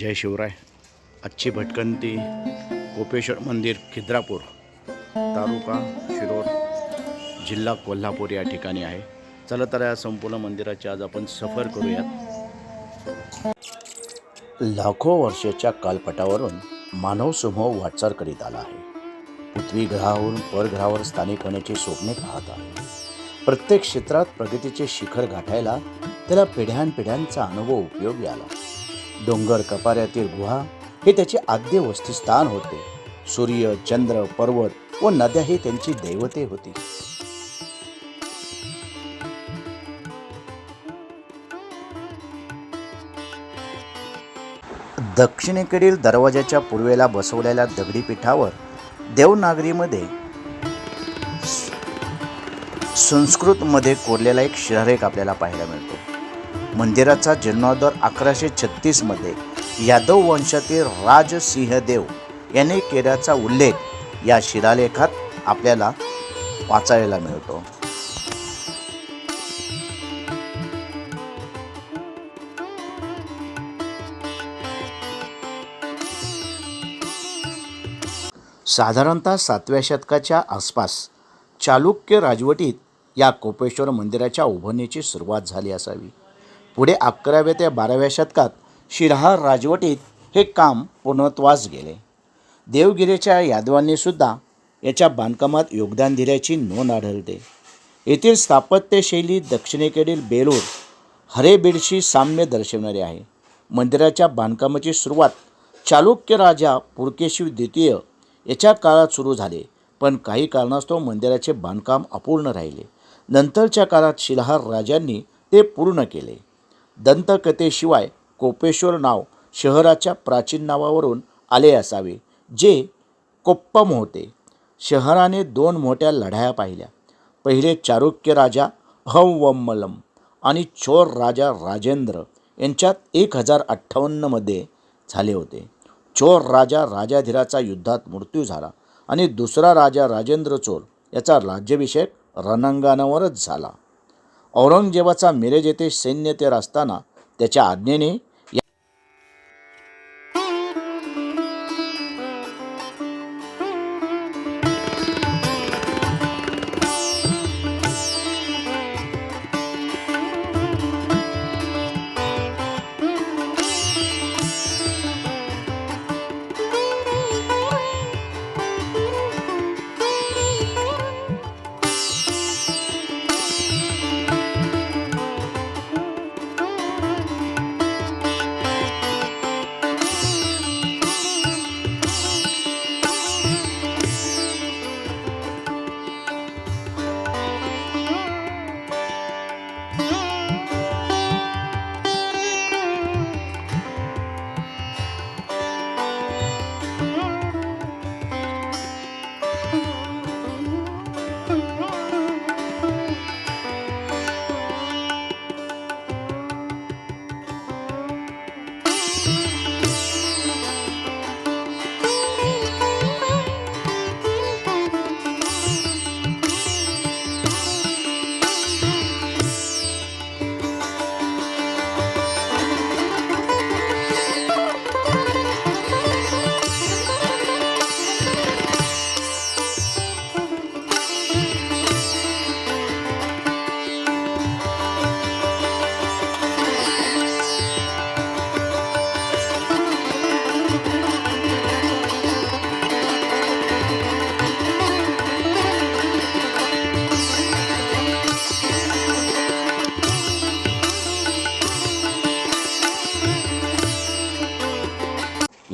जय शिवराय. आजची भटकंती कोपेश्वर मंदिर खिद्रापूर तालुका शिरोर जिल्हा कोल्हापूर या ठिकाणी आहे. चला तर या संपूर्ण मंदिराची आज आपण सफर करूयात. लाखो वर्षाच्या कालपटावरून मानव समूह वाटचाल करीत आला आहे. पृथ्वी ग्रहावरून परग्रहावर स्थानिक होण्याची स्वप्ने पाहत आहे. प्रत्येक क्षेत्रात प्रगतीचे शिखर गाठायला त्याला पिढ्यानपिढ्यांचा अनुभव उपयोगी आला. डोंगर कपाऱ्यातील गुहा हे त्याचे आद्य वस्तीस्थान होते. सूर्य चंद्र पर्वत व नद्या हे त्यांची दैवते होती. दक्षिणेकडील दरवाजाच्या पूर्वेला बसवलेल्या दगडी पीठावर देवनागरीमध्ये संस्कृतमध्ये कोरलेला एक शिलालेख आपल्याला पाहायला मिळतो. मंदिराचा जीर्णोद्धार अकराशे छत्तीसमध्ये यादव वंशातील राजसिंहदेव यांनी केल्याचा उल्लेख या शिलालेखात आपल्याला वाचायला मिळतो. साधारणतः सातव्या शतकाच्या आसपास चालुक्य राजवटीत या कोपेश्वर मंदिराच्या उभारणीची सुरुवात झाली असावी. पुढे अकराव्या ते बाराव्या शतकात शिरहार राजवटीत हे काम पूर्णत्वास गेले. देवगिरीच्या यादवांनीसुद्धा याच्या बांधकामात योगदान दिल्याची नोंद आढळते. येथील स्थापत्यशैली दक्षिणेकडील बेलूर हरेबीडशी साम्य दर्शवणारी आहे. मंदिराच्या बांधकामाची सुरुवात चालुक्य राजा पुरकेशी द्वितीय याच्या काळात सुरू झाले पण काही कारणास्तव मंदिराचे बांधकाम अपूर्ण राहिले. नंतरच्या काळात शिलहार राजांनी ते पूर्ण केले. दंतकथेशिवाय कोपेश्वर नाव शहराच्या प्राचीन नावावरून आले असावे जे कोप्पम होते. शहराने दोन मोठ्या लढाया पाहिल्या. पहिले चारुक्य राजा अहवम्मलम आणि चोर राजा राजेंद्र यांच्यात एक हजार अठ्ठावन्नमध्ये झाले होते. चोर राजा राजाधिराचा युद्धात मृत्यू झाला आणि दुसरा राजा राजेंद्र चोर याचा राज्याभिषेक रणांगणावरच झाला. औरंगजेबाचा मिरज येथे सैन्य तेर असताना त्याच्या आज्ञेने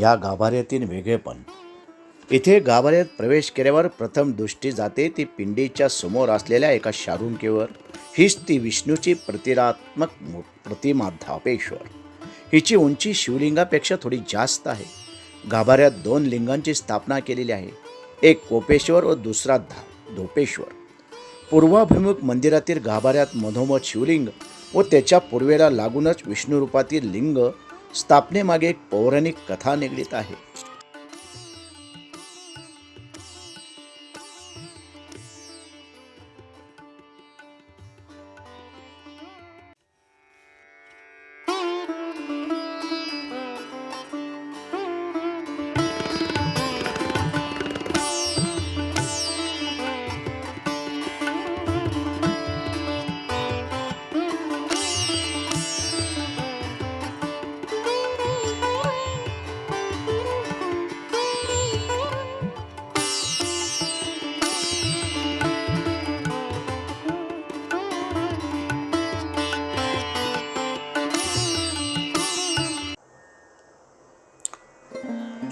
ह्या गाभाऱ्यातील वेगळेपण. इथे गाभाऱ्यात प्रवेश केल्यावर प्रथम दृष्टी जाते ती पिंडीच्या समोर असलेल्या एका शारुंकेवर. हीच ती विष्णूची प्रतिरात्मक प्रतिमा धापेश्वर. हिची उंची शिवलिंगापेक्षा थोडी जास्त आहे. गाभाऱ्यात दोन लिंगांची स्थापना केलेली आहे. एक कोपेश्वर व दुसरा धा धोपेश्वर. पूर्वाभिमुख मंदिरातील गाभाऱ्यात मधोमध शिवलिंग व त्याच्या पूर्वेला लागूनच विष्णू रूपातील लिंग स्थापनेमागे एक पौराणिक कथा निगडीत आहे.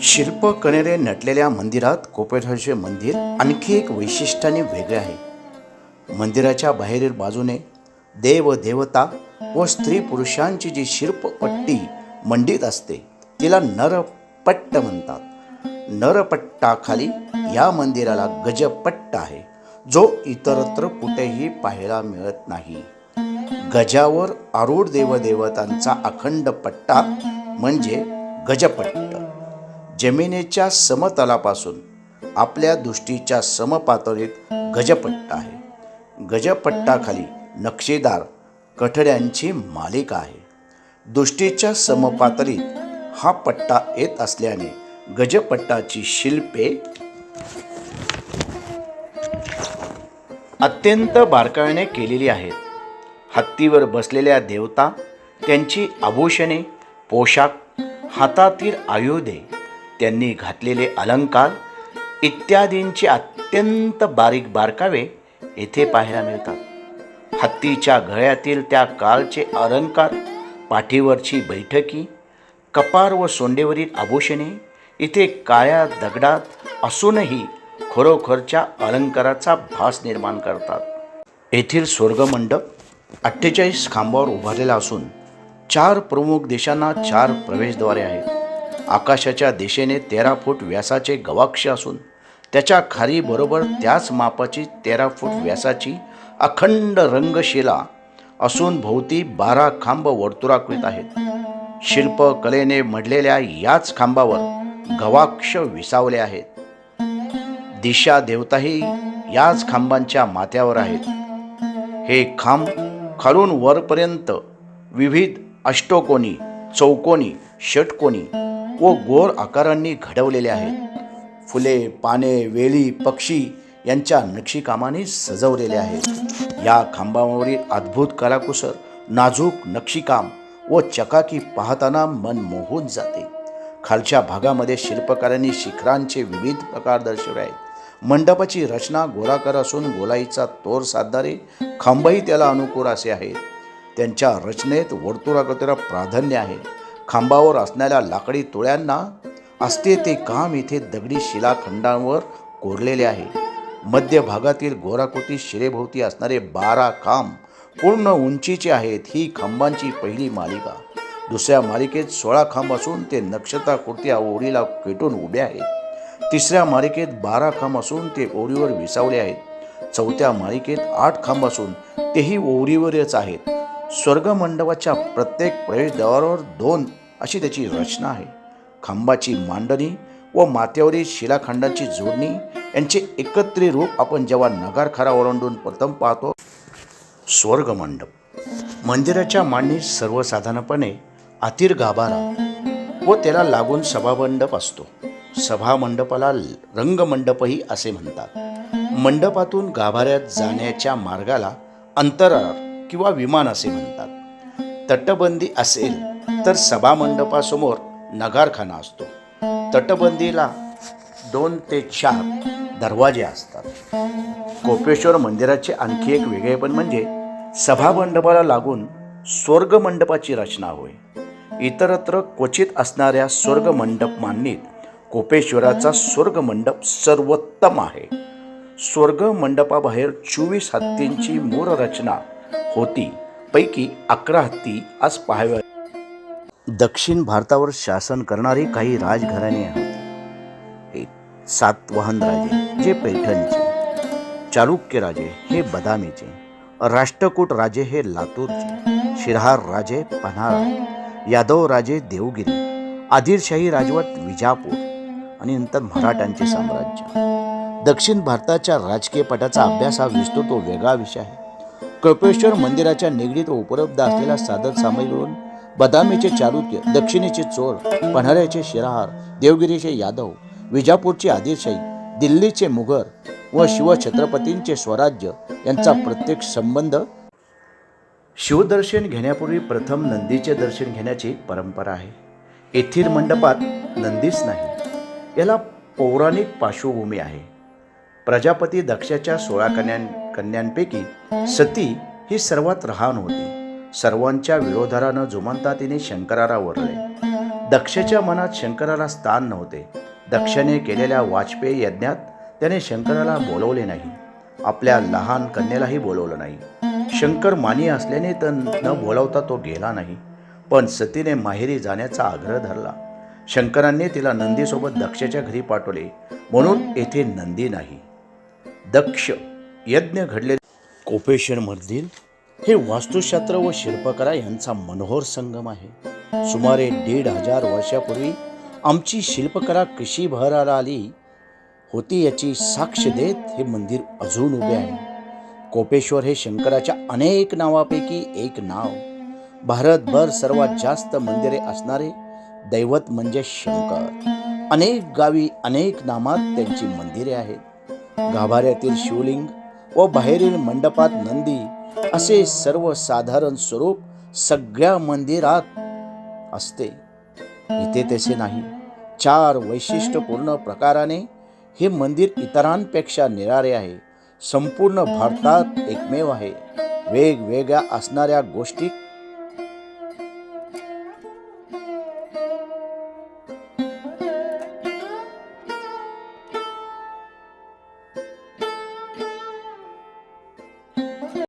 शिल्पकलेने नटलेल्या मंदिरात कोपेश्वराचे मंदिर आणखी एक वैशिष्ट्याने वेगळे आहे. मंदिराच्या बाहेरील बाजूने देव देवता व स्त्री पुरुषांची जी शिल्पपट्टी मंडित असते तिला नरपट्ट म्हणतात. नरपट्टाखाली या मंदिराला गजपट्ट आहे जो इतरत्र कुठेही पाहायला मिळत नाही. गजावर आरूढ देवदेवतांचा अखंड पट्टा म्हणजे गजपट्ट. जमिनीच्या समतलापासून आपल्या दृष्टीच्या समपातळीत गजपट्ट आहे. गजपट्टाखाली नक्षीदार कठड्यांची मालिका आहे. दृष्टीच्या समपातळीत हा पट्टा येत असल्याने गजपट्टाची शिल्पे अत्यंत बारकाईने केलेली आहेत. हत्तीवर बसलेल्या देवता त्यांची आभूषणे पोशाख हातातील आयुधे त्यांनी घातलेले अलंकार इत्यादींचे अत्यंत बारीक बारकावे येथे पाहायला मिळतात. हत्तीच्या गळ्यातील त्या काळचे अलंकार पाठीवरची बैठकी कपार व सोंडेवरील आभूषणे इथे काळ्या दगडात असूनही खरोखरच्या अलंकाराचा भास निर्माण करतात. येथील स्वर्गमंडप अठ्ठेचाळीस खांबावर उभारलेला असून चार प्रमुख देशांना चार प्रवेशद्वारे आहेत. आकाशाच्या दिशेने तेरा फूट व्यासाचे गवाक्ष असून त्याच्या खारीबरोबर त्याच मापाची तेरा फूट व्यासाची अखंड रंगशिला असून भोवती बारा खांब वर्तुळाकृत आहेत. शिल्पकलेने मढलेल्या याच खांबावर गवाक्ष विसावले आहेत. दिशा देवताही याच खांबांच्या माथ्यावर आहेत. हे खांब खालून वरपर्यंत विविध अष्टकोनी चौकोनी षटकोनी व गोर आकारांनी घडवलेले आहेत. फुले पाने वेली पक्षी यांच्या नक्षीकामाने सजवलेले आहेत. या खांबावरील अद्भुत कलाकुसर नाजूक नक्षीकाम व चकाकी पाहताना मन मोहून जाते. खालच्या भागामध्ये शिल्पकारांनी शिखरांचे विविध प्रकार दर्शवले आहेत. मंडपाची रचना गोलाकार असून गोलाईचा तोर साधणारे खांबही त्याला अनुकूल असे आहेत. त्यांच्या रचनेत वर्तुळाकृतीला प्राधान्य आहे. खांबावर असणाऱ्या लाकडी तुळ्यांना असते ते काम इथे दगडी शिलाखंडांवर कोरलेले आहे. मध्य भागातील गोराकोटी शिरेभोवती असणारे बारा खांब पूर्ण उंचीचे आहेत ही खांबांची पहिली मालिका. दुसऱ्या मालिकेत सोळा खांब असून ते नक्षत्राकृती ओळीला पेटून उभे आहेत. तिसऱ्या मालिकेत बारा खांब असून ते ओळीवर विसावले आहेत. चौथ्या मालिकेत आठ खांब असून तेही ओढीवरच आहेत. स्वर्गमंडपाच्या प्रत्येक प्रवेशद्वारावर दोन अशी त्याची रचना आहे. खांबाची मांडणी व माथ्यावरील शिलाखंडाची जोडणी यांचे एकत्रित रूप आपण जेव्हा नगारखारा ओलांडून प्रथम पाहतो स्वर्गमंडप. मंदिराच्या मांडणीत सर्वसाधारणपणे आतिर गाभारा व त्याला लागून सभामंडप असतो. सभामंडपाला रंगमंडपही असे म्हणतात. मंडपातून गाभाऱ्यात जाण्याच्या मार्गाला अंतराळ किंवा विमान असे म्हणतात. तटबंदी असेल तर सभामंडपासमोर नगारखाना असतो. तटबंदीला दोन ते चार दरवाजे असतात. कोपेश्वर मंदिराचे आणखी एक वेगळेपण म्हणजे सभामंडपाला लागून स्वर्गमंडपाची रचना होय. इतरत्र क्वचित असणाऱ्या स्वर्गमंडप मांडणीत कोपेश्वराचा स्वर्गमंडप सर्वोत्तम आहे. स्वर्गमंडपाबाहेर चोवीस हत्तींची मूळ रचना होती. पैकी अकरा हत्ती आज पाहाव्या दक्षिण भारतावर शासन करणारी काही राजघराणे आहेत. एक सातवाहन राजे जे पैठणचे. चालुक्य राजे हे बदामीचे. राष्ट्रकूट राजे हे लातूरचे. शिरहार राजे पन्हाळा. यादव राजे देवगिरी. आदिलशाही राजवट विजापूर. आणि नंतर मराठ्यांचे साम्राज्य. दक्षिण भारताच्या राजकीय पटाचा अभ्यास हा विस्तृत तो वेगळा विषय आहे. कल्पेश्वर मंदिराच्या निगडीत उपलब्ध असलेल्या साधन सामग्रीवरून बदामीचे चालुक्य दक्षिणेचे चोर पन्हाळ्याचे शिरहार देवगिरीचे यादव विजापूरचे आदिलशाही दिल्लीचे मुघल व शिवछत्रपतींचे स्वराज्य यांचा प्रत्येक संबंध शिवदर्शन घेण्यापूर्वी प्रथम नंदीचे दर्शन घेण्याची परंपरा आहे. येथील मंडपात नंदीच नाही. याला पौराणिक पार्श्वभूमी आहे. प्रजापती दक्षाच्या सोळा कन्यां कन्यांपैकी सती ही सर्वात रहान होती. सर्वांच्या विरोधारानं जुमंता तिने शंकराला वरले. दक्षच्या मनात शंकराला स्थान नव्हते. दक्षने केलेल्या वाजपेयी यज्ञात त्याने शंकराला बोलवले नाही. आपल्या लहान कन्येलाही बोलवलं नाही. शंकर मानी असल्याने तर न बोलावता तो गेला नाही. पण सतीने माहेरी जाण्याचा आग्रह धरला. शंकरांनी तिला नंदीसोबत दक्षच्या घरी पाठवले. म्हणून येथे नंदी नाही. दक्ष यज्ञ घडले. कोपेश्वरमधील हे वास्तुशास्त्र व शिल्पकला यांचा मनोहर संगम आहे. सुमारे दीड हजार वर्षापूर्वी आमची शिल्पकला कशी भराला आली होती याची साक्ष देत हे मंदिर अजून उभे आहे. कोपेश्वर हे शंकराच्या अनेक नावापैकी एक नाव. भारतभर सर्वात जास्त मंदिरे असणारे दैवत म्हणजे शंकर. अनेक गावी अनेक नामात त्यांची मंदिरे आहेत. गाभाऱ्यातील शिवलिंग व बाहेरील मंडपात नंदी असे सर्वसाधारण स्वरूप सगळ्या मंदिरात असते. इथे तसे नाही. चार वैशिष्ट्यपूर्ण प्रकाराने हे मंदिर इतरांपेक्षा निराळे आहे. संपूर्ण भारतात एकमेव आहे. वेगवेगळ्या असणाऱ्या गोष्टी